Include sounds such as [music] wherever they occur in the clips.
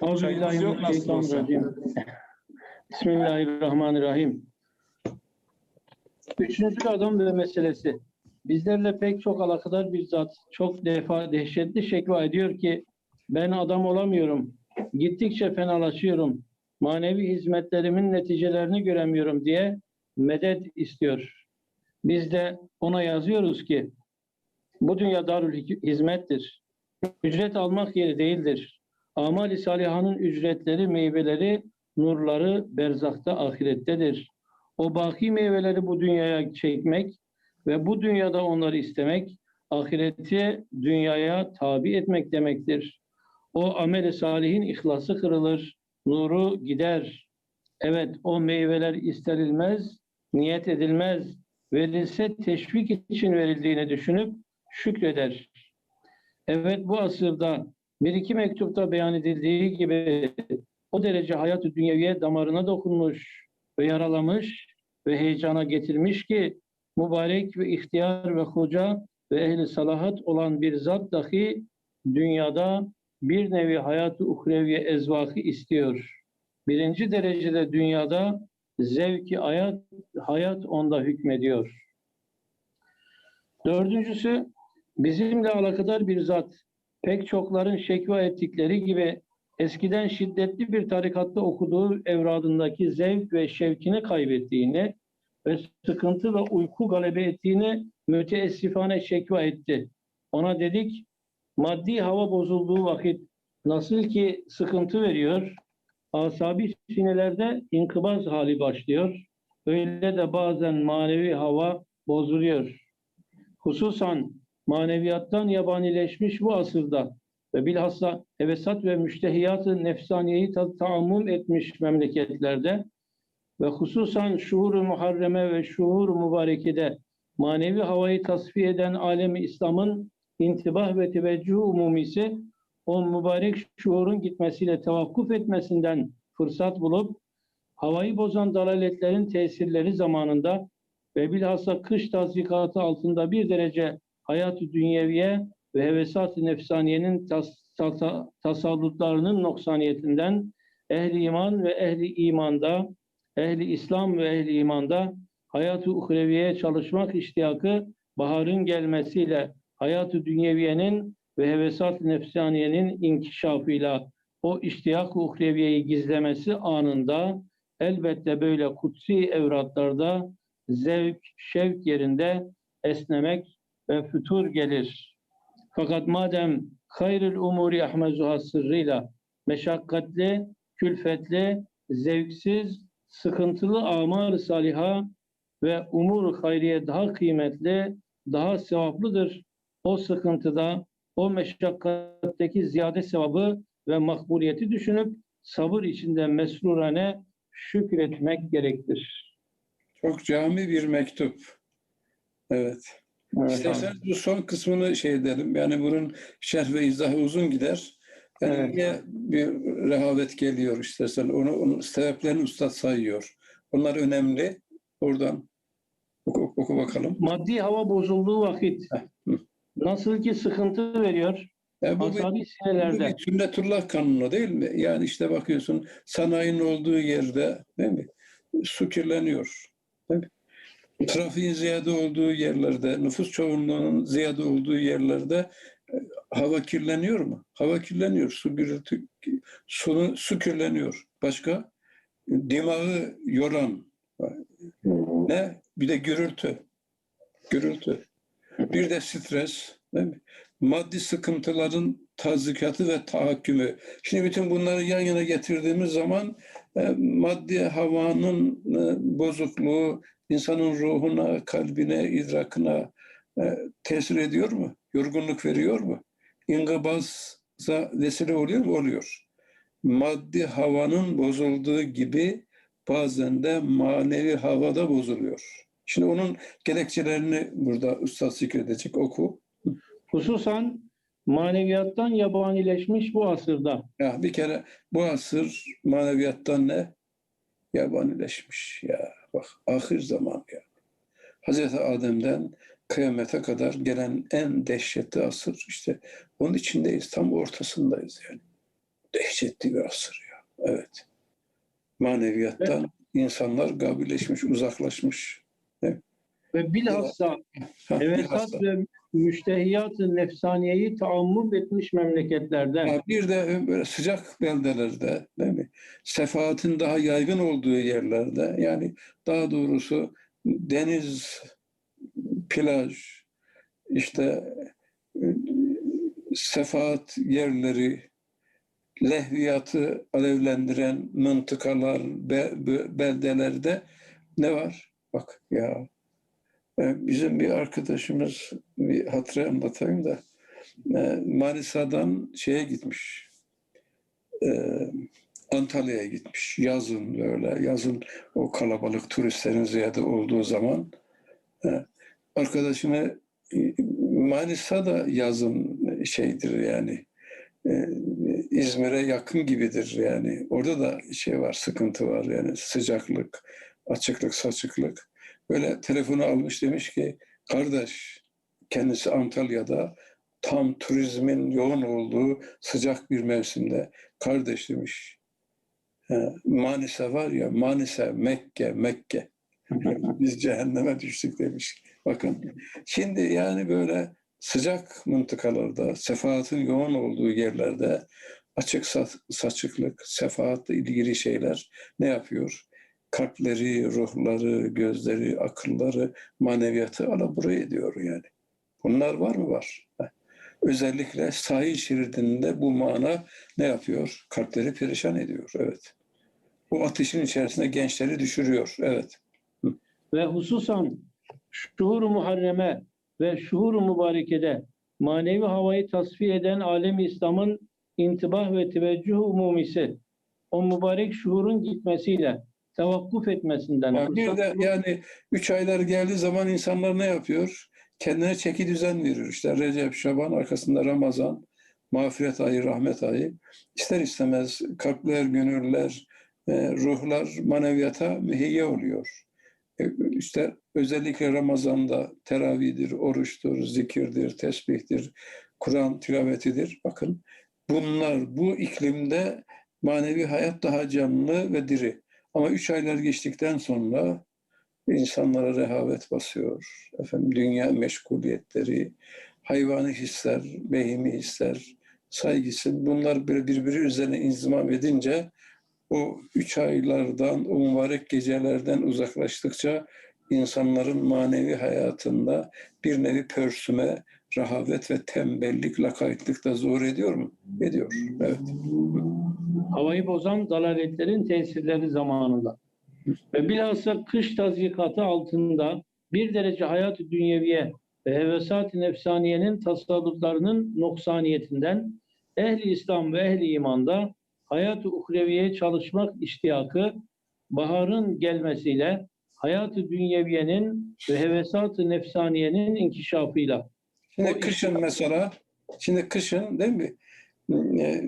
Çayınız yok nasıl olsa. Euzubillahimineşşeytanirracim. Bismillahirrahmanirrahim. Üçüncü adam ve meselesi. Bizlerle pek çok alakadar bir zat çok defa dehşetli şekva ediyor ki ben adam olamıyorum. Gittikçe fenalaşıyorum. Manevi hizmetlerimin neticelerini göremiyorum diye medet istiyor. Biz de ona yazıyoruz ki bu dünya darül hizmettir. Ücret almak yeri değildir. Amali salihanın ücretleri, meyveleri, nurları berzakta, ahirettedir. O baki meyveleri bu dünyaya çekmek ve bu dünyada onları istemek, ahireti dünyaya tabi etmek demektir. O amel-i salihin ihlası kırılır, nuru gider. Evet, o meyveler istenilmez, niyet edilmez, verilse teşvik için verildiğini düşünüp şükreder. Evet, bu asırda bir iki mektupta beyan edildiği gibi o derece hayat-ı dünyeviye damarına dokunmuş ve yaralamış ve heyecana getirmiş ki mübarek ve ihtiyar ve hoca ve ehli salahat olan bir zat dahi dünyada bir nevi hayat-ı uhreviye ezvakı istiyor. Birinci derecede dünyada zevki hayat, hayat onda hükmediyor. Dördüncüsü bizimle alakadar bir zat pek çokların şekva ettikleri gibi eskiden şiddetli bir tarikatta okuduğu evradındaki zevk ve şevkini kaybettiğini ve sıkıntı ve uyku galebe ettiğini müteessifane şekva etti. Ona dedik, maddi hava bozulduğu vakit nasıl ki sıkıntı veriyor, asabi sinelerde inkıbaz hali başlıyor, öyle de bazen manevi hava bozuluyor. Hususan maneviyattan yabanileşmiş bu asırda ve bilhassa hevesat ve müştehiyatı nefsaniyeyi ta taammum etmiş memleketlerde ve hususan şuur-u muharreme ve şuur-u mübarekede manevi havayı tasfiye eden alemi İslam'ın intibah ve teveccüh umumisi o mübarek şuurun gitmesiyle tevakkuf etmesinden fırsat bulup havayı bozan dalaletlerin tesirleri zamanında ve bilhassa kış tazikatı altında bir derece hayat-ı dünyeviye ve hevesat-ı nefsaniyenin tas, tas, tasallutlarının noksaniyetinden ehli iman ve ehli imanda, ehli İslam ve ehli imanda hayat-ı uhreviye çalışmak iştiyakı baharın gelmesiyle hayat-ı dünyeviyenin ve hevesat-ı nefsaniyenin inkişafıyla o iştiyak-ı uhreviyeyi gizlemesi anında elbette böyle kutsi evratlarda zevk, şevk yerinde esnemek ve fütur gelir. Fakat madem hayrül umuri ahmezuha sırrıyla meşakkatli, külfetli, zevksiz, sıkıntılı amar saliha ve umur hayriye daha kıymetli, daha sevaplıdır. O sıkıntıda, o meşakkatteki ziyade sevabı ve makbuliyeti düşünüp sabır içinde mesrurane şükretmek gerektir. Çok cami bir mektup. Evet. Evet, İsterseniz bu son kısmını şey edelim. Yani bunun şerh ve izahı uzun gider. Yani Evet. niye bir rehavet geliyor istersen onu, onun sebeplerini ustad sayıyor. Onlar önemli. Oradan oku, oku bakalım. Maddi hava bozulduğu vakit nasıl ki sıkıntı veriyor E, bu bir, bu bir sünnetullah kanunu değil mi? Yani işte bakıyorsun sanayinin olduğu yerde değil mi? Su kirleniyor. Değil mi? Trafiğin ziyade olduğu yerlerde, nüfus çoğunluğunun ziyade olduğu yerlerde e, hava kirleniyor mu? Hava kirleniyor. Su gürültü, su, su kirleniyor. Başka? Dimağı yoran. Ne? Bir de gürültü. Gürültü. Bir de stres. Değil mi? Maddi sıkıntıların tazikatı ve tahakkümü. Şimdi bütün bunları yan yana getirdiğimiz zaman e, maddi havanın e, bozukluğu insanın ruhuna, kalbine, idrakına e, tesir ediyor mu? Yorgunluk veriyor mu? İngibaza vesile oluyor mu? Oluyor. Maddi havanın bozulduğu gibi bazen de manevi havada bozuluyor. Şimdi onun gerekçelerini burada Üstad zikredecek. Oku. hususan maneviyattan yabanileşmiş bu asırda Ya bir kere bu asır maneviyattan ne? Yabanileşmiş ya. Bak ahir zaman ya. Hazreti Adem'den kıyamete kadar gelen en dehşetli asır işte onun içindeyiz. Tam ortasındayız yani. dehşetli bir asır ya. Evet. Maneviyattan insanlar gabileşmiş, uzaklaşmış. Ve bilhassa Ha, hevesat ve müştehiyat-ı nefsaniyeyi taammül etmiş memleketlerde Ha, Bir de böyle sıcak beldelerde değil mi? Sefahatin daha yaygın olduğu yerlerde yani daha doğrusu deniz, plaj, işte sefahat yerleri, lehviyatı alevlendiren mıntıkalar, be- be- beldelerde ne var? Bak ya bizim bir arkadaşımız bir hatıra anlatayım da e, Manisa'dan şeye gitmiş. E, Antalya'ya gitmiş. Yazın böyle. Yazın o kalabalık turistlerin ziyade olduğu zaman e, arkadaşını e, Manisa da yazın şeydir yani e, İzmir'e yakın gibidir yani. Orada da şey var, sıkıntı var yani sıcaklık, açıklık, saçıklık. Böyle telefonu almış demiş ki kardeş kendisi Antalya'da tam turizmin yoğun olduğu sıcak bir mevsimde kardeş demiş. "e, Manisa var ya Manisa Mekke Mekke. [laughs] Biz cehenneme düştük demiş. Bakın şimdi yani böyle sıcak mıntıkalarda, sefahatın yoğun olduğu yerlerde açık sa- saçıklık, sefahatla ilgili şeyler ne yapıyor? Kalpleri, ruhları, gözleri, akılları, maneviyatı alabure ediyor yani. Bunlar var mı? Var. Özellikle sahil şeridinde bu mana ne yapıyor? Kalpleri perişan ediyor. Evet. Bu ateşin içerisine gençleri düşürüyor. Evet. ve hususan şuur-u muharreme ve şuur-u mübarekede manevi havayı tasfiye eden alem İslam'ın intibah ve teveccüh umumisi o mübarek şuurun gitmesiyle tevakkuf etmesinden Yani bir de yani üç aylar geldiği zaman insanlar ne yapıyor? Kendine çeki düzen veriyor. İşte Recep, Şaban, arkasında Ramazan, mağfiret ayı, rahmet ayı. İster istemez kalpler, gönüller, e, ruhlar maneviyata müheyye oluyor. E, İşte özellikle Ramazan'da teravihdir, oruçtur, zikirdir, tesbihtir, Kur'an tilavetidir. Bakın bunlar bu iklimde manevi hayat daha canlı ve diri. Ama üç aylar geçtikten sonra insanlara rehavet basıyor. Efendim dünya meşguliyetleri, hayvani hisler, behimi hisler, saygısı bunlar birbiri üzerine inzimam edince o üç aylardan, o mübarek gecelerden uzaklaştıkça insanların manevi hayatında bir nevi pörsüme, rahavet ve tembellik, lakaytlık da zor ediyor mu? Ediyor. Evet. havayı bozan dalaletlerin tesirleri zamanında. Ve bilhassa kış tazyikatı altında bir derece hayat-ı dünyeviye ve hevesat-ı nefsaniyenin tasarruflarının noksaniyetinden ehli İslam ve ehli imanda hayat-ı uhreviyeye çalışmak iştiyakı baharın gelmesiyle hayat-ı dünyeviyenin ve hevesat-ı nefsaniyenin inkişafıyla Şimdi O kışın mesela, şimdi kışın değil mi? E,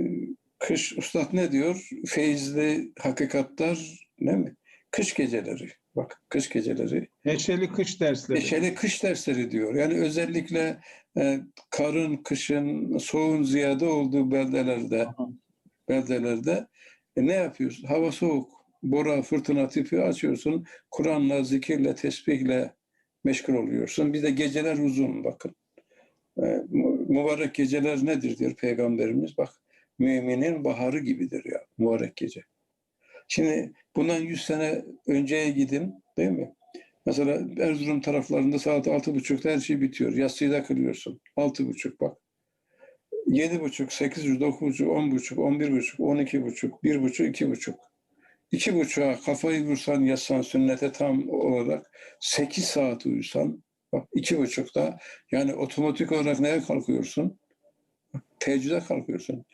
Kış Üstad ne diyor? Feyizli hakikatler değil mi? Kış geceleri. Bak kış geceleri. Neşeli kış dersleri. Neşeli kış dersleri diyor. Yani özellikle e, karın, kışın, soğuğun ziyade olduğu beldelerde beldelerde e, ne yapıyorsun? Hava soğuk. Bora, fırtına tipi açıyorsun. Kur'an'la, zikirle, tesbihle meşgul oluyorsun. Bir de geceler uzun bakın. E, mü- mübarek geceler nedir diyor Peygamberimiz. Bak müminin baharı gibidir ya mübarek gece. Şimdi bundan 100 sene önceye gidin değil mi? Mesela Erzurum taraflarında saat altı buçukta her şey bitiyor. Yatsıyı da kılıyorsun. Altı buçuk bak. Yedi buçuk, sekiz buçuk, dokuz buçuk, on buçuk, on bir buçuk, on iki buçuk, bir buçuk, iki buçuk. İki buçuğa kafayı vursan yatsan sünnete tam olarak sekiz saat uyusan bak iki buçukta yani otomatik olarak neye kalkıyorsun? Teheccüde kalkıyorsun.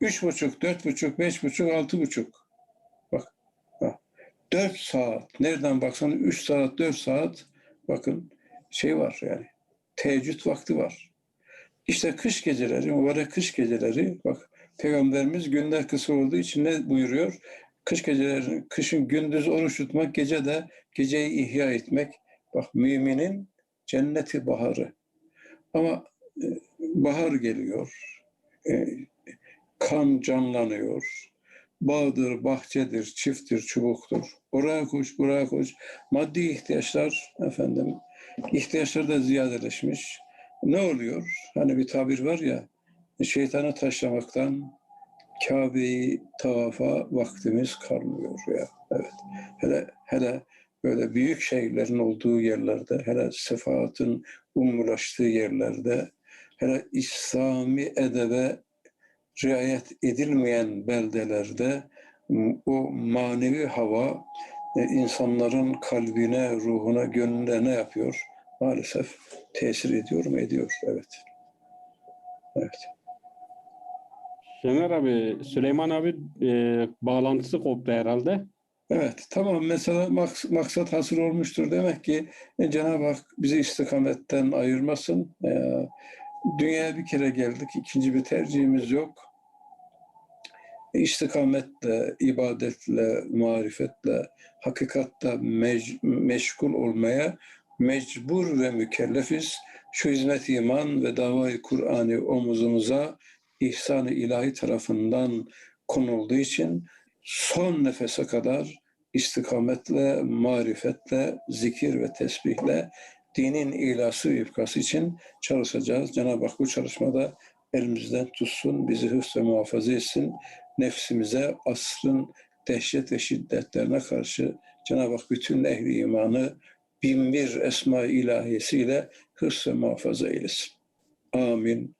Üç buçuk, dört buçuk, beş buçuk, altı buçuk. Bak. ha. Dört saat. Nereden baksan üç saat, dört saat bakın şey var yani. Teheccüd vakti var. İşte kış geceleri, mübarek kış geceleri bak Peygamberimiz günler kısa olduğu için ne buyuruyor? Kış geceleri, kışın gündüz oruç tutmak, gece de geceyi ihya etmek. Bak müminin cenneti baharı. Ama e, bahar geliyor. E, kan canlanıyor. Bağdır, bahçedir, çifttir, çubuktur. Oraya koş, buraya koş. Maddi ihtiyaçlar efendim, ihtiyaçlar da ziyadeleşmiş. Ne oluyor? Hani bir tabir var ya, şeytanı taşlamaktan Kabe'yi tavafa vaktimiz kalmıyor ya. Evet. Hele hele böyle büyük şehirlerin olduğu yerlerde, hele sefaatın ummulaştığı yerlerde, hele İslami edebe riayet edilmeyen beldelerde o manevi hava e, insanların kalbine, ruhuna, gönlüne ne yapıyor? Maalesef tesir ediyor mu? Ediyor. Evet. Evet. Şener abi, Süleyman abi e, bağlantısı koptu herhalde. Evet, tamam. Mesela maks- maksat hasıl olmuştur. Demek ki e, Cenab-ı Hak bizi istikametten ayırmasın. E, dünyaya bir kere geldik. ikinci bir tercihimiz yok. E, İstikametle, ibadetle, marifetle, hakikatle mec- meşgul olmaya mecbur ve mükellefiz. Şu hizmet iman ve davayı Kur'an'ı omuzumuza ihsan-ı ilahi tarafından konulduğu için son nefese kadar istikametle, marifetle, zikir ve tesbihle dinin ilası ve ifkası için çalışacağız. Cenab-ı Hak bu çalışmada elimizden tutsun, bizi hıfz ve muhafaza etsin. Nefsimize asrın dehşet ve şiddetlerine karşı Cenab-ı Hak bütün ehli imanı bin bir esma ilahiyesiyle hıfz ve muhafaza eylesin. Amin.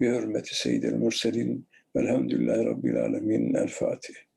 Bi hürmeti seyyidil murselin. Velhamdülillahi Rabbil alemin. El Fatiha.